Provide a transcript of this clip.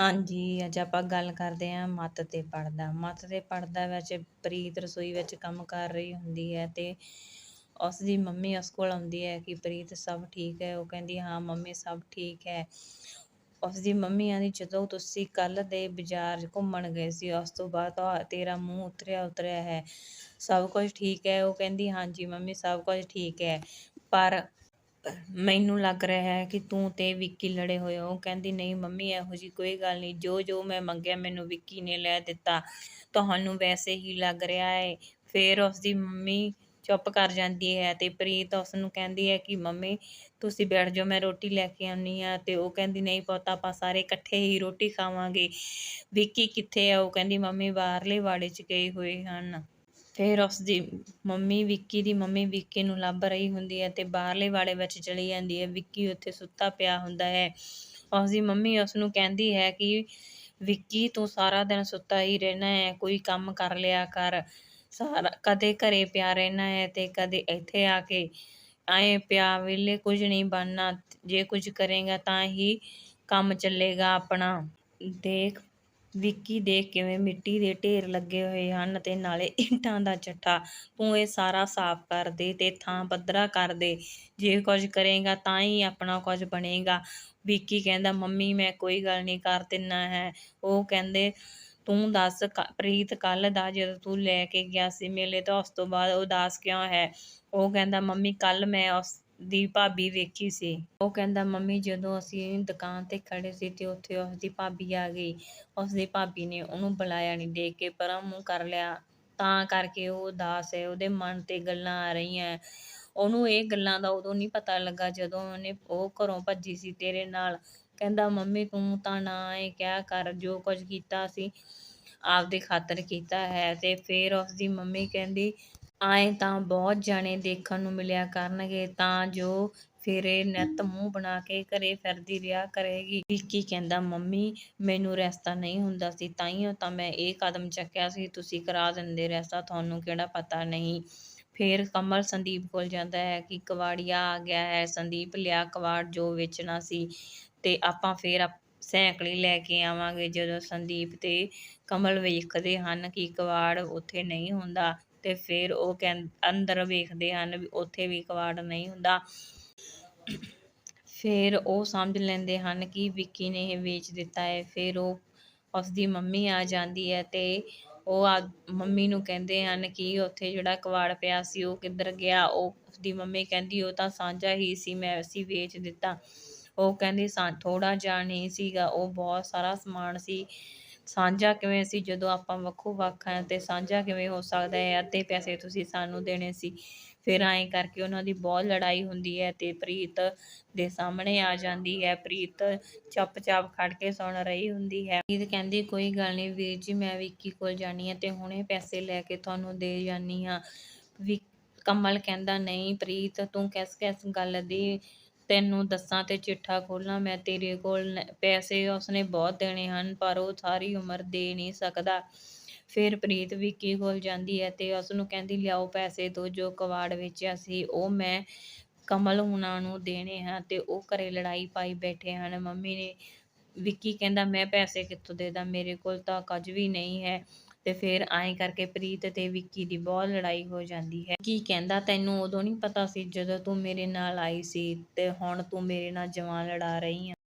ਹਾਂਜੀ, ਅੱਜ ਆਪਾਂ ਗੱਲ ਕਰਦੇ ਹਾਂ ਮੱਤ ਤੇ ਪੜਦਾ ਮੱਤ ਤੇ ਪੜਦਾ ਵਿੱਚ ਪ੍ਰੀਤ ਰਸੋਈ ਵਿੱਚ ਕੰਮ ਕਰ ਰਹੀ ਹੁੰਦੀ ਹੈ ਤੇ ਉਸ ਦੀ ਮੰਮੀ ਉਸ ਕੋਲ ਆਉਂਦੀ ਹੈ ਕਿ ਪ੍ਰੀਤ ਸਭ ਠੀਕ ਹੈ। ਉਹ ਕਹਿੰਦੀ, ਹਾਂ, ਮੰਮੀ ਸਭ ਠੀਕ ਹੈ। ਉਸ ਦੀ ਮੰਮੀ ਆਂਦੀ ਜਦੋਂ ਤੁਸੀਂ ਕੱਲ ਦੇ ਬਾਜ਼ਾਰ ਘੁੰਮਣ ਗਏ ਸੀ, ਉਸ ਤੋਂ ਬਾਅਦ ਤੇਰਾ ਮੂੰਹ ਉਤਰਿਆ ਉਤਰਿਆ ਹੈ। ਸਭ ਕੁਝ ਠੀਕ ਹੈ? ਉਹ ਕਹਿੰਦੀ, ਹਾਂਜੀ ਮੰਮੀ, ਸਭ ਕੁਝ ਠੀਕ ਹੈ। ਪਰ ਮੈਨੂੰ ਲੱਗ ਰਿਹਾ ਹੈ ਕਿ ਤੂੰ ਤੇ ਵਿੱਕੀ ਲੜੇ ਹੋਏ ਹੋ। ਉਹ ਕਹਿੰਦੀ, ਨਹੀਂ ਮੰਮੀ, ਇਹੋ ਜੀ ਕੋਈ ਗੱਲ ਨਹੀਂ। ਜੋ ਜੋ ਮੈਂ ਮੰਗਿਆ, ਮੈਨੂੰ ਵਿੱਕੀ ਨੇ ਲੈ ਦਿੱਤਾ। ਤੁਹਾਨੂੰ ਵੈਸੇ ਹੀ ਲੱਗ ਰਿਹਾ ਹੈ। ਫਿਰ ਉਸ ਦੀ ਮੰਮੀ ਚੁੱਪ ਕਰ ਜਾਂਦੀ ਹੈ ਤੇ ਪ੍ਰੀਤ ਉਸ ਨੂੰ ਕਹਿੰਦੀ ਹੈ ਕਿ, ਮੰਮੀ, ਤੁਸੀਂ ਬੈਠ ਜਾਓ, ਮੈਂ ਰੋਟੀ ਲੈ ਕੇ ਆਉਣੀ ਆ ਤੇ ਉਹ ਕਹਿੰਦੀ, ਨਹੀਂ ਪੁੱਤ, ਆਪਾਂ ਸਾਰੇ ਇਕੱਠੇ ਹੀ ਰੋਟੀ ਖਾਵਾਂਗੇ। ਵਿੱਕੀ ਕਿੱਥੇ ਆ ਉਹ ਕਹਿੰਦੀ, ਮੰਮੀ, ਬਾਹਰਲੇ ਵਾੜੇ 'ਚ ਗਏ ਹੋਏ ਹਨ। ਫਿਰ ਉਸ ਦੀ ਮੰਮੀ ਵਿੱਕੀ ਦੀ ਮੰਮੀ ਵਿੱਕੀ ਨੂੰ ਲੱਭ ਰਹੀ ਹੁੰਦੀ ਹੈ ਤੇ ਬਾਹਰਲੇ ਵਾਲੇ ਵਿੱਚ ਚਲੀ ਜਾਂਦੀ ਹੈ। ਵਿੱਕੀ ਉੱਥੇ ਸੁੱਤਾ ਪਿਆ ਹੁੰਦਾ ਹੈ। ਉਸ ਦੀ ਮੰਮੀ ਉਸ ਨੂੰ ਕਹਿੰਦੀ ਹੈ ਕਿ ਵਿੱਕੀ ਤੂੰ ਸਾਰਾ ਦਿਨ ਸੁੱਤਾ ਹੀ ਰਹਿਣਾ ਹੈ, ਕੋਈ ਕੰਮ ਕਰ ਲਿਆ ਕਰ। ਸਾਰਾ, ਕਦੇ ਘਰੇ ਪਿਆ ਰਹਿਣਾ ਹੈ ਤੇ ਕਦੇ ਇੱਥੇ ਆ ਕੇ ਐਂ ਪਿਆ ਵੇਲੇ ਕੁਝ ਨਹੀਂ ਬਣਨਾ। ਜੇ ਕੁਝ ਕਰੇਗਾ ਤਾਂ ਹੀ ਕੰਮ ਚੱਲੇਗਾ ਆਪਣਾ। ਦੇਖ ਵਿੱਕੀ ਦੇ ਕਿਵੇਂ ਮਿੱਟੀ ਦੇ ਢੇਰ ਲੱਗੇ ਹੋਏ ਹਨ ਤੇ ਨਾਲੇ ਇੱਟਾਂ ਦਾ ਚੱਠਾ ਤੂੰ ਇਹ ਸਾਰਾ ਸਾਫ਼ ਕਰ ਦੇ ਤੇ ਥਾਂ ਪੱਧਰਾ ਕਰ ਦੇ ਜੇ ਕੁਝ ਕਰੇਗਾ ਤਾਂ ਹੀ ਆਪਣਾ ਕੁਝ ਬਣੇਗਾ। ਵਿੱਕੀ ਕਹਿੰਦਾ, ਮੰਮੀ, ਮੈਂ ਕੋਈ ਗੱਲ ਨਹੀਂ ਕਰ ਦਿੰਨਾ ਹੈ। ਉਹ ਕਹਿੰਦੇ, ਤੂੰ ਦੱਸ ਪ੍ਰੀਤ ਕੱਲ ਦਾ ਜਦੋਂ ਤੂੰ ਲੈ ਕੇ ਗਿਆ ਸੀ ਮੇਲੇ, ਤਾਂ ਉਸ ਤੋਂ ਬਾਅਦ ਉਦਾਸ ਕਿਉਂ ਹੈ? ਉਹ ਕਹਿੰਦਾ, ਮੰਮੀ ਕੱਲ ਮੈਂ ਉਸ ਦੀ ਭਾਬੀ ਵੇਖੀ ਸੀ। ਉਹ ਕਹਿੰਦਾ, ਮੰਮੀ, ਜਦੋਂ ਅਸੀਂ ਦੁਕਾਨ ਤੇ ਖੜੇ ਸੀ ਤੇ ਉੱਥੇ ਉਸ ਦੀ ਭਾਬੀ ਆ ਗਈ। ਉਸ ਦੀ ਭਾਬੀ ਨੇ ਉਹਨੂੰ ਬੁਲਾਇਆ ਨਹੀਂ ਦੇਖ ਕੇ, ਪਰਾਂ ਮੂੰਹ ਕਰ ਲਿਆ। ਤਾਂ ਕਰਕੇ ਉਹ ਉਦਾਸ ਹੈ, ਉਹਦੇ ਮਨ ਤੇ ਗੱਲਾਂ ਆ ਰਹੀਆਂ। ਉਹਨੂੰ ਇਹ ਗੱਲਾਂ ਦਾ ਉਦੋਂ ਨਹੀਂ ਪਤਾ ਲੱਗਾ ਜਦੋਂ ਉਹਨੇ ਉਹ ਘਰੋਂ ਭੱਜੀ ਸੀ ਤੇਰੇ ਨਾਲ। ਕਹਿੰਦਾ, ਮੰਮੀ, ਤੂੰ ਤਾਂ ਨਾ ਇਹ ਕਿਆ ਕਰ, ਜੋ ਕੁਝ ਕੀਤਾ ਸੀ, ਆਪਦੀ ਖਾਤਰ ਕੀਤਾ ਹੈ। ਤੇ ਫਿਰ ਉਸ ਦੀ ਮੰਮੀ ਕਹਿੰਦੀ ਆਏ ਤਾਂ ਬਹੁਤ ਜਾਣੇ ਦੇਖਣ ਨੂੰ ਮਿਲਿਆ ਕਰਨਗੇ, ਤਾਂ ਜੋ ਫਿਰ ਇਹ ਨਿੱਤ ਮੂੰਹ ਬਣਾ ਕੇ ਘਰੇ ਫਿਰਦੀ ਰਿਹਾ ਕਰੇਗੀ। ਵਿੱਕੀ ਕਹਿੰਦਾ, ਮੰਮੀ, ਮੈਨੂੰ ਰਸਤਾ ਨਹੀਂ ਹੁੰਦਾ ਸੀ ਤਾਈਓ ਤਾਂ ਮੈਂ ਇਹ ਕਦਮ ਚੱਕਿਆ ਸੀ, ਤੁਸੀਂ ਕਰਾ ਦਿੰਦੇ ਰਸਤਾ, ਤੁਹਾਨੂੰ ਕਿਹੜਾ ਪਤਾ ਨਹੀਂ। ਫਿਰ ਕਮਲ ਸੰਦੀਪ ਕੋਲ ਜਾਂਦਾ ਹੈ ਕਿ ਕਵਾੜੀਆ ਆ ਗਿਆ ਹੈ, ਸੰਦੀਪ ਲਿਆ ਕਵਾੜ ਜੋ ਵੇਚਣਾ ਸੀ ਤੇ ਆਪਾਂ ਫਿਰ ਆਪ- ਸੈਂਕੜੀ ਲੈ ਕੇ ਆਵਾਂਗੇ। ਜਦੋਂ ਸੰਦੀਪ ਤੇ ਕਮਲ ਵੇਖਦੇ ਹਨ ਕਿ ਕਵਾੜ ਉੱਥੇ ਨਹੀਂ ਹੁੰਦਾ ਤੇ ਫਿਰ ਉਹ ਕਹਿੰ, ਅੰਦਰ ਵੇਖਦੇ ਹਨ ਉੱਥੇ ਵੀ ਕਵਾੜ ਨਹੀਂ ਹੁੰਦਾ। ਫਿਰ ਉਹ ਸਮਝ ਲੈਂਦੇ ਹਨ ਕਿ ਵਿੱਕੀ ਨੇ ਇਹ ਵੇਚ ਦਿੱਤਾ ਹੈ। ਫਿਰ ਉਹ ਉਸ ਦੀ ਮੰਮੀ ਆ ਜਾਂਦੀ ਹੈ ਤੇ ਉਹ ਆ, ਮੰਮੀ ਨੂੰ ਕਹਿੰਦੇ ਹਨ ਕਿ ਉੱਥੇ ਜਿਹੜਾ ਕਵਾੜ ਪਿਆ ਸੀ ਉਹ ਕਿੱਧਰ ਗਿਆ? ਉਹ ਉਸਦੀ ਮੰਮੀ ਕਹਿੰਦੀ, ਉਹ ਤਾਂ ਸਾਂਝਾ ਹੀ ਸੀ, ਮੈਂ ਅਸੀਂ ਵੇਚ ਦਿੱਤਾ। ਉਹ ਕਹਿੰਦੀ, ਸਾਂ ਥੋੜਾ ਜਿਹਾ ਨਹੀਂ ਸੀਗਾ, ਉਹ ਬਹੁਤ ਸਾਰਾ ਸਮਾਨ ਸੀ। ਸਾਂਝਾ ਕਿਵੇਂ ਸੀ, ਜਦੋਂ ਆਪਾਂ ਵੱਖੋ ਵੱਖ ਹਾਂ ਤੇ ਸਾਂਝਾ ਕਿਵੇਂ ਹੋ ਸਕਦਾ ਹੈ, ਅੱਧੇ ਪੈਸੇ ਤੁਸੀਂ ਸਾਨੂੰ ਦੇਣੇ ਸੀ। ਫਿਰ ਐਂ ਕਰਕੇ ਉਹਨਾਂ ਦੀ ਬਹੁਤ ਲੜਾਈ ਹੁੰਦੀ ਹੈ ਤੇ ਪ੍ਰੀਤ ਦੇ ਸਾਹਮਣੇ ਆ ਜਾਂਦੀ ਹੈ। ਪ੍ਰੀਤ ਚੁੱਪ-ਚਾਪ ਖੜ ਕੇ ਸੁਣ ਰਹੀ ਹੁੰਦੀ ਹੈ। ਪ੍ਰੀਤ ਕਹਿੰਦੀ, ਕੋਈ ਗੱਲ ਨਹੀਂ ਵੀਰ ਜੀ, ਮੈਂ ਵਿੱਕੀ ਕੋਲ ਜਾਣੀ ਹੈ ਤੇ ਹੁਣੇ ਪੈਸੇ ਲੈ ਕੇ ਤੁਹਾਨੂੰ ਦੇ ਜਾਨੀ ਹਾਂ। ਵੀ ਕਮਲ ਕਹਿੰਦਾ, ਨਹੀਂ ਪ੍ਰੀਤ, ਤੂੰ ਕਿਸ ਕਿਸ ਗੱਲ ਦੀ ਤੈਨੂੰ ਦੱਸਾਂ ਤੇ ਚਿੱਠਾ ਖੋਲਾਂ, ਮੈਂ ਤੇਰੇ ਕੋਲ ਪੈਸੇ ਉਸਨੇ ਬਹੁਤ ਦੇਣੇ ਹਨ, ਪਰ ਉਹ ਸਾਰੀ ਉਮਰ ਦੇ ਨਹੀਂ ਸਕਦਾ। ਫਿਰ ਪ੍ਰੀਤ ਵਿੱਕੀ ਕੋਲ ਜਾਂਦੀ ਹੈ ਤੇ ਉਸ ਨੂੰ ਕਹਿੰਦੀ, ਲਿਆਓ ਪੈਸੇ ਦੋ ਜੋ ਕਵਾੜ ਵੇਚਿਆ ਸੀ, ਉਹ ਮੈਂ ਕਮਲ ਉਹਨਾਂ ਨੂੰ ਦੇਣੇ ਹਨ ਤੇ ਉਹ ਘਰੇ ਲੜਾਈ ਪਾਈ ਬੈਠੇ ਹਨ। ਮੰਮੀ ਨੇ, ਵਿੱਕੀ ਕਹਿੰਦਾ, ਮੈਂ ਪੈਸੇ ਕਿੱਥੋਂ ਦੇ ਦਾਂ, ਮੇਰੇ ਕੋਲ ਤਾਂ ਕੁਝ ਵੀ ਨਹੀਂ ਹੈ। ਤੇ ਫਿਰ ਐਂ ਕਰਕੇ ਪ੍ਰੀਤ ਤੇ ਵਿੱਕੀ ਦੀ ਬਹੁਤ ਲੜਾਈ ਹੋ ਜਾਂਦੀ ਹੈ। ਕੀ ਕਹਿੰਦਾ, ਤੈਨੂੰ ਉਦੋਂ ਨਹੀਂ ਪਤਾ ਸੀ ਜਦੋਂ ਤੂੰ ਮੇਰੇ ਨਾਲ ਆਈ ਸੀ ਤੇ ਹੁਣ ਤੂੰ ਮੇਰੇ ਨਾਲ ਜਵਾਨ ਲੜਾ ਰਹੀ ਆ।